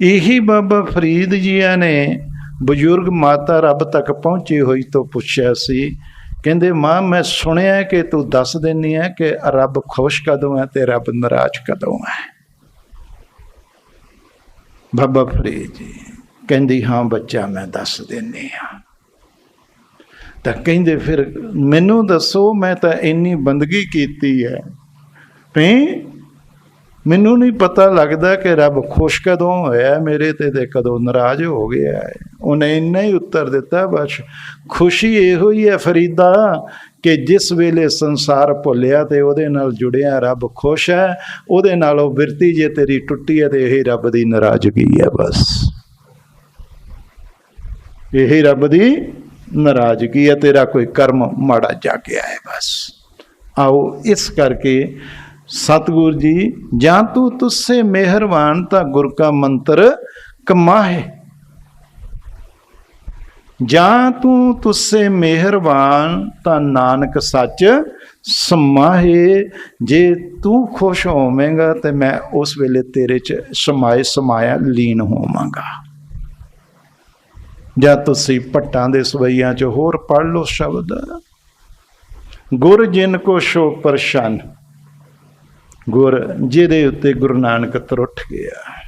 ਇਹੀ ਬਾਬਾ ਫਰੀਦ ਜੀਆਂ ਨੇ ਬਜ਼ੁਰਗ ਮਾਤਾ ਰੱਬ ਤੱਕ ਪਹੁੰਚੀ ਹੋਈ ਤੋਂ ਪੁੱਛਿਆ ਸੀ, ਕਹਿੰਦੇ, ਮਾਂ, ਮੈਂ ਸੁਣਿਆ ਕਿ ਤੂੰ ਦੱਸ ਦਿੰਨੀ ਹੈ ਕਿ ਰੱਬ ਖੁਸ਼ ਕਦੋਂ ਹੈ ਤੇ ਰੱਬ ਨਾਰਾਜ਼ ਕਦੋਂ ਹੈ? ਬਾਬਾ ਫਰੀਦ ਜੀ ਕਹਿੰਦੀ, ਹਾਂ ਬੱਚਾ, ਮੈਂ ਦੱਸ ਦਿੰਨੀ ਹਾਂ। ਤਾਂ ਕਹਿੰਦੇ, ਫਿਰ ਮੈਨੂੰ ਦੱਸੋ, ਮੈਂ ਤਾਂ ਇੰਨੀ ਬੰਦਗੀ ਕੀਤੀ ਹੈ। ਤੇ ਮੈਨੂੰ ਨਹੀਂ ਪਤਾ ਲੱਗਦਾ ਕਿ ਰੱਬ ਖੁਸ਼ ਕਦੋਂ ਹੋਇਆ, ਮੇਰੇ ਤੇ ਤੇ ਕਦੋਂ ਨਾਰਾਜ਼ ਹੋ ਗਿਆ ਹੈ। ਉਹਨੇ ਇੰਨਾ ਹੀ ਉੱਤਰ ਦਿੱਤਾ, ਬਸ ਖੁਸ਼ੀ ਇਹੋ ਹੀ ਹੈ ਫਰੀਦਾ ਕਿ ਜਿਸ ਵੇਲੇ ਸੰਸਾਰ ਭੁੱਲਿਆ ਤੇ ਉਹਦੇ ਨਾਲ ਜੁੜਿਆ ਰੱਬ ਖੁਸ਼ ਹੈ, ਉਹਦੇ ਨਾਲੋਂ ਬਿਰਤੀ ਜੇ ਤੇਰੀ ਟੁੱਟੀ ਹੈ ਤੇ ਇਹ ਰੱਬ ਦੀ ਨਾਰਾਜ਼ਗੀ ਹੈ ਬਸ। ਇਹ ਰੱਬ ਦੀ ਨਾਰਾਜ਼ਗੀ ਹੈ, ਤੇਰਾ ਕੋਈ ਕਰਮ ਮਾੜਾ ਜਾਗਿਆ ਹੈ ਬਸ। ਆਓ ਇਸ ਕਰਕੇ ਸਤਿਗੁਰ ਜੀ, ਜਾਂ ਤੂੰ ਤੁਸੇ ਮਿਹਰਬਾਨ ਤਾਂ ਗੁਰ ਕਾ ਮੰਤਰ ਕਮਾਹੇ। ਜਾਂ ਤੂੰ ਤੁਸੇ ਮਿਹਰਬਾਨ ਤਾਂ ਨਾਨਕ ਸੱਚ ਸਮਾਹੇ। ਜੇ ਤੂੰ ਖੁਸ਼ ਹੋਵੇਂਗਾ ਤੇ ਮੈਂ ਉਸ ਵੇਲੇ ਤੇਰੇ ਚ ਸਮਾਏ ਸਮਾਇਆ ਲੀਨ ਹੋਵਾਂਗਾ। ਜਾਂ ਤੁਸੀਂ ਪੱਟਾਂ ਦੇ ਸਵਈਆਂ ਚ ਹੋਰ ਪੜ ਲਓ ਸ਼ਬਦ। ਗੁਰ ਜਿਨ ਕੋ ਸ਼ੋ ਪਰਸ਼ਨ। ਗੁਰ, ਜਿਹਦੇ ਉੱਤੇ ਗੁਰੂ ਨਾਨਕ ਤਰੁੱਠ ਗਿਆ।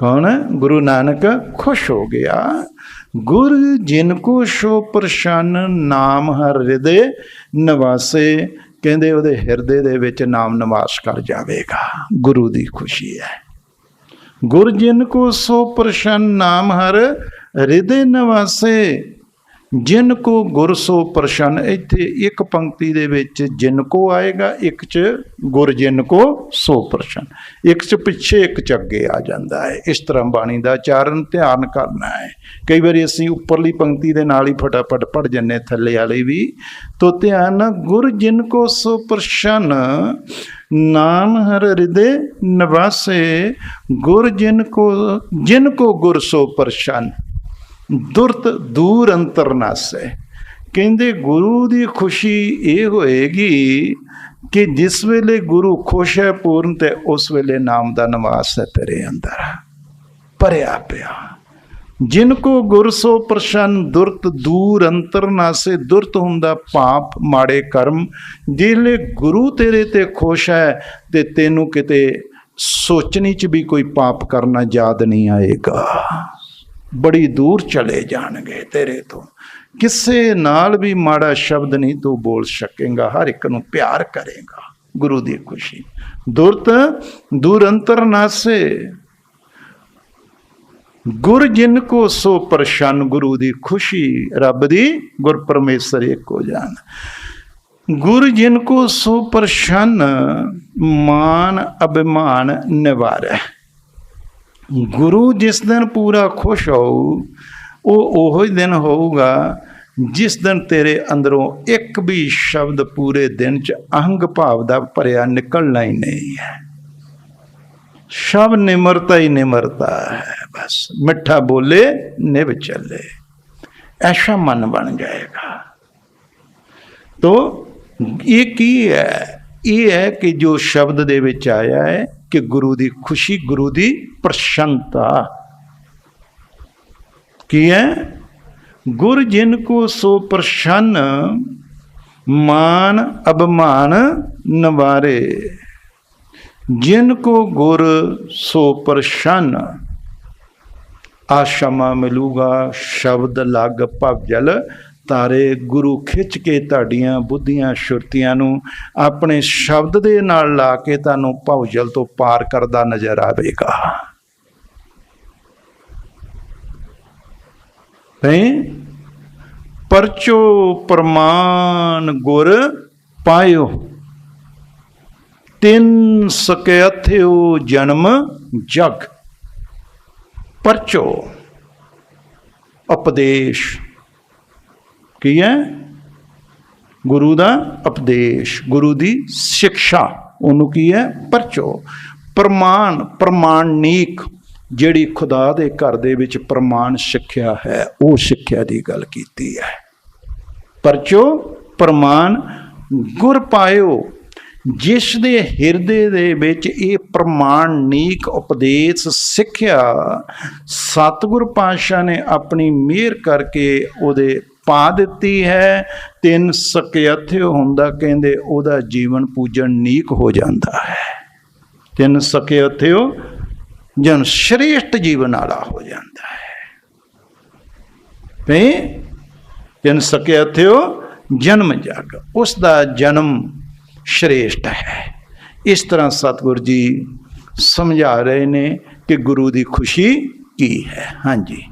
ਕੌਣ? ਗੁਰੂ ਨਾਨਕ ਖੁਸ਼ ਹੋ ਗਿਆ। ਗੁਰ, ਜਿਨ ਕੋ ਸ਼ੋ ਪ੍ਰਸ਼ਨ, ਨਾਮ ਹਰ ਹਿਰਦੇ ਨਿਵਾਸੇ, ਕਹਿੰਦੇ ਉਹਦੇ ਹਿਰਦੇ ਦੇ ਵਿੱਚ ਨਾਮ ਨਿਵਾਸ ਕਰ ਜਾਵੇਗਾ। ਗੁਰੂ ਦੀ ਖੁਸ਼ੀ ਹੈ। ਗੁਰ, ਜਿਨ ਕੋ ਸੋ ਪ੍ਰਸ਼ਨ, ਨਾਮ ਹਰ ਹਿਰਦੇ ਨਿਵਾਸੇ ਜਿਨ ਕੋ ਗੁਰ ਸੋ ਪ੍ਰਸ਼ਨ, ਇੱਥੇ ਇੱਕ ਪੰਕਤੀ ਦੇ ਵਿੱਚ ਜਿਨ ਕੋ ਆਏਗਾ, ਇੱਕ ਚ ਗੁਰ ਜਿਨ ਕੋ ਸੋ ਪ੍ਰਸ਼ਨ। ਇੱਕ ਚ ਪਿੱਛੇ, ਇੱਕ ਚ ਅੱਗੇ ਆ ਜਾਂਦਾ ਹੈ। ਇਸ ਤਰ੍ਹਾਂ ਬਾਣੀ ਦਾ ਚਾਰਨ ਧਿਆਨ ਕਰਨਾ ਹੈ। ਕਈ ਵਾਰੀ ਅਸੀਂ ਉੱਪਰਲੀ ਪੰਕਤੀ ਦੇ ਨਾਲ ਹੀ ਫਟਾਫਟ ਪੜ ਜੰਨੇ ਥੱਲੇ ਵਾਲੀ ਵੀ। ਤੋ ਧਿਆਨ, ਗੁਰ ਜਿਨ ਕੋ ਸੋ ਪ੍ਰਸ਼ਨ ਨਾਮ ਹਰ ਹਿਰਦੇ ਨਿਵਾਸੇ, ਗੁਰ ਜਿਨ ਕੋ ਜਿਨ ਕੋ ਗੁਰ ਸੋ ਪ੍ਰਸ਼ਨ। ਦੁਰਤ ਦੂਰ ਅੰਤਰ ਨਾਸੈ। ਕਹਿੰਦੇ ਗੁਰੂ ਦੀ ਖੁਸ਼ੀ ਇਹ ਹੋਏਗੀ ਕਿ ਜਿਸ ਵੇਲੇ ਗੁਰੂ ਖੁਸ਼ ਹੈ ਪੂਰਨ ਤੇ ਉਸ ਵੇਲੇ ਨਾਮ ਦਾ ਨਿਵਾਸ ਹੈ ਤੇਰੇ ਅੰਦਰ। ਭਰਿਆ ਪਿਆ। ਜਿਨ ਕੋ ਗੁਰ ਸੋ ਪ੍ਰਸ਼ਨ, ਦੁਰਤ ਦੂਰ ਅੰਤਰ ਨਾਸੇ, ਦੁਰਤ ਹੁੰਦਾ ਪਾਪ, ਮਾੜੇ ਕਰਮ। ਜਿਹੜੇ ਗੁਰੂ ਤੇਰੇ ਤੇ ਖੁਸ਼ ਹੈ ਤੇ ਤੈਨੂੰ ਕਿਤੇ ਸੋਚਣੀ ਚ ਵੀ ਕੋਈ ਪਾਪ ਕਰਨਾ ਯਾਦ ਨਹੀਂ ਆਏਗਾ। ਬੜੀ ਦੂਰ ਚਲੇ ਜਾਣਗੇ ਤੇਰੇ ਤੋਂ। ਕਿਸੇ ਨਾਲ ਵੀ ਮਾੜਾ ਸ਼ਬਦ ਨਹੀਂ ਤੂੰ ਬੋਲ ਸਕੇਗਾ, ਹਰ ਇੱਕ ਨੂੰ ਪਿਆਰ ਕਰੇਗਾ, ਗੁਰੂ ਦੀ ਖੁਸ਼ੀ। ਦੁਰਤ ਦੂਰੰਤਰ ਨਾਸੇ ਗੁਰ ਜਿਨ ਕੋ ਸੋ ਪ੍ਰਸ਼ਨ, ਗੁਰੂ ਦੀ ਖੁਸ਼ੀ ਰੱਬ ਦੀ, ਗੁਰ ਪਰਮੇਸ਼ਰ ਇੱਕੋ ਜਾਨ ਗੁਰ ਜਿਨ ਕੋ ਸੋ ਪ੍ਰਸ਼ਨ, ਮਾਨ ਅਭਿਮਾਨ ਨਿਵਾਰੈ। ਗੁਰੂ ਜਿਸ ਦਿਨ ਪੂਰਾ ਖੁਸ਼ ਹੋਊ, ਉਹ ਉਹੋ ਹੀ ਦਿਨ ਹੋਊਗਾ ਜਿਸ ਦਿਨ ਤੇਰੇ ਅੰਦਰੋਂ ਇੱਕ ਵੀ ਸ਼ਬਦ ਪੂਰੇ ਦਿਨ ਚ ਅਹੰਗ ਭਾਵ ਦਾ ਭਰਿਆ ਨਿਕਲਣਾ ਹੀ ਨਹੀਂ ਹੈ। ਸ਼ਬ ਨਿਮਰਤਾ ਹੀ ਨਿਮਰਤਾ ਹੈ, ਬਸ। ਮਿੱਠਾ ਬੋਲੇ, ਨਿਭ ਚੱਲੇ। ਐਸਾ ਮਨ ਬਣ ਜਾਏਗਾ। ਤੋ ਇਹ ਕੀ ਹੈ? ਇਹ ਹੈ ਕਿ ਜੋ ਸ਼ਬਦ ਦੇ ਵਿੱਚ ਆਇਆ ਹੈ ਕਿ ਗੁਰੂ ਦੀ ਖੁਸ਼ੀ, ਗੁਰੂ ਦੀ ਪ੍ਰਸ਼ੰਨਤਾ ਕੀ ਹੈ? ਗੁਰ ਜਿਨ ਕੋ ਸੋ ਪ੍ਰਸੰਨ, ਮਾਨ ਅਭਮਾਨ ਨਵਾਰੇ। ਜਿਨ ਕੋ ਗੁਰ ਸੋ ਪ੍ਰਸੰਨ ਆਸ਼ਮਾ ਮਿਲੂਗਾ, ਸ਼ਬਦ ਲਗ ਭਵਜਲ ਤਾਰੇ ਗੁਰੂ ਖਿੱਚ ਕੇ ਤੁਹਾਡੀਆਂ ਬੁੱਧੀਆਂ ਸ਼ੁਰਤੀਆਂ ਨੂੰ ਆਪਣੇ ਸ਼ਬਦ ਦੇ ਨਾਲ ਲਾ ਕੇ ਤੁਹਾਨੂੰ ਭਵਜਲ ਤੋਂ ਪਾਰ ਕਰਦਾ ਨਜ਼ਰ ਆਵੇਗਾ। ਹੈ? ਪਰਚੋ ਪ੍ਰਮਾਨ ਗੁਰ ਪਾਇਓ, ਤਿੰਨ ਸਕਿਆਥਿਓ ਜਨਮ ਜਗ। ਪਰਚੋ, ਉਪਦੇਸ਼ ਕੀ ਹੈ? ਗੁਰੂ ਦਾ ਉਪਦੇਸ਼, ਗੁਰੂ ਦੀ ਸਿੱਖਿਆ। ਉਹਨੂੰ ਕੀ ਹੈ? ਪਰਚੋ। ਪ੍ਰਮਾਣ ਪ੍ਰਮਾਣਿਕ ਜਿਹੜੀ ਖੁਦਾ ਦੇ ਘਰ ਦੇ ਵਿੱਚ ਪ੍ਰਮਾਣ ਸਿੱਖਿਆ ਹੈ, ਉਹ ਸਿੱਖਿਆ ਦੀ ਗੱਲ ਕੀਤੀ ਹੈ। ਪਰਚੋ, ਪ੍ਰਮਾਣ ਗੁਰ ਪਾਇਓ। ਜਿਸ ਦੇ ਹਿਰਦੇ ਦੇ ਵਿੱਚ ਇਹ ਪ੍ਰਮਾਣਿਕ ਉਪਦੇਸ਼ ਸਿੱਖਿਆ, ਸਤਿਗੁਰ ਪਾਤਸ਼ਾਹ ਨੇ ਆਪਣੀ ਮਿਹਰ ਕਰਕੇ ਉਹਦੇ ਪਾ ਦਿੱਤੀ ਹੈ, ਤਿੰਨ ਸਕਿਆਥਿਓ ਹੁੰਦਾ ਕਹਿੰਦੇ ਉਹਦਾ ਜੀਵਨ ਪੂਜਨ ਨੀਕ ਹੋ ਜਾਂਦਾ ਹੈ। ਤਿੰਨ ਸਕਿਆਥਿਓ ਜਨ ਸ਼੍ਰੇਸ਼ਟ ਜੀਵਨ ਵਾਲਾ ਹੋ ਜਾਂਦਾ ਹੈ। ਤੇ ਤਿੰਨ ਸਕਿਆਥਿਓ ਜਨਮ ਜਗ ਉਸ ਦਾ ਜਨਮ ਸ਼੍ਰੇਸ਼ਟ ਹੈ। ਇਸ ਤਰ੍ਹਾਂ ਸਤਿਗੁਰ ਜੀ ਸਮਝਾ ਰਹੇ ਨੇ ਕਿ ਗੁਰੂ ਦੀ ਖੁਸ਼ੀ ਕੀ ਹੈ? ਹਾਂਜੀ।